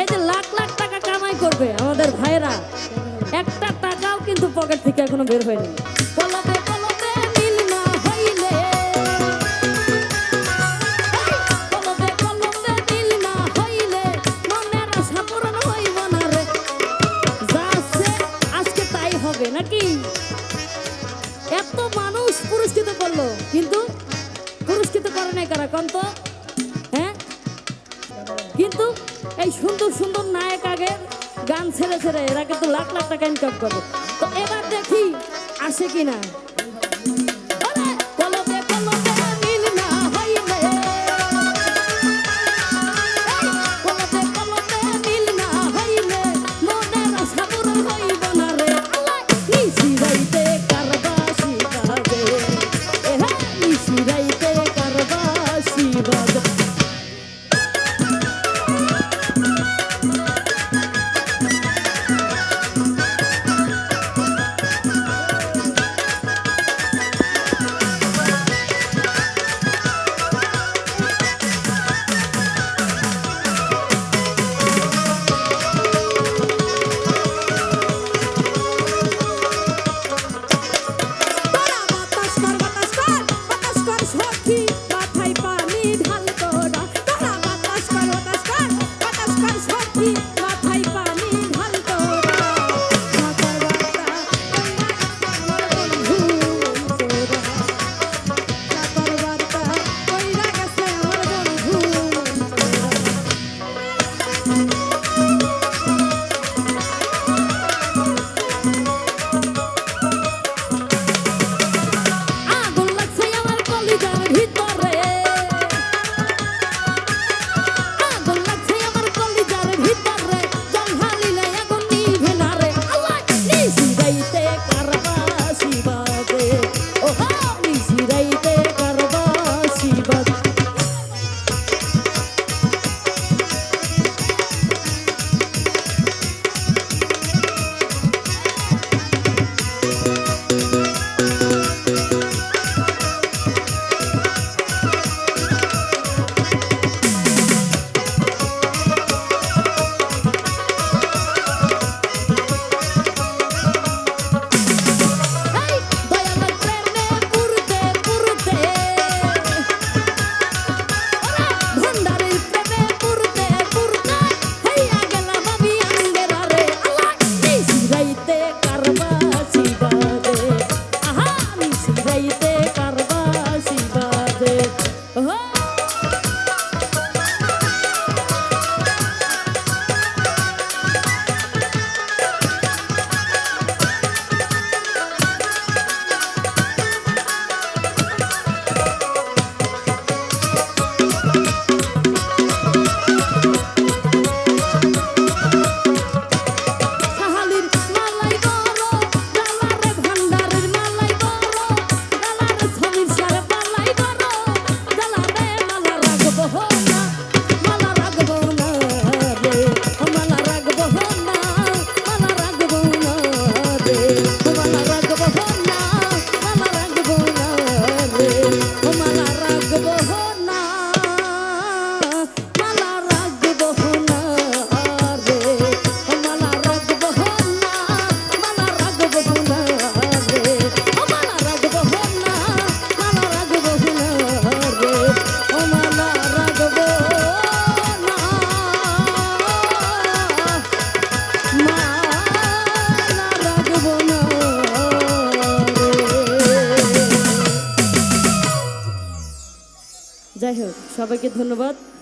এই যে লাখ লাখ টাকা কামাই করবে আমাদের ভাইরা একটা টাকাও কিন্তু পকেট থেকে এখনও বের হয়নি। পলবে পলবে মিল না হইলে পলবে পলবে মিল না হইলে মনের না রে। যা আছে আজকে তাই হবে নাকি? এত মানুষ পুরস্কৃত করল, কিন্তু পুরস্কৃত করে নাই কারা? কন্ত? হ্যাঁ? কিন্তু এই সুন্দর সুন্দর নায়ক আগে গান ছেড়ে ছেড়ে এরা কিন্তু লাখ লাখ টাকা ইনকাম করবে। তো এবার দেখি আসে কিনা। Oh, Oh. যাই হোক সবাইকে ধন্যবাদ।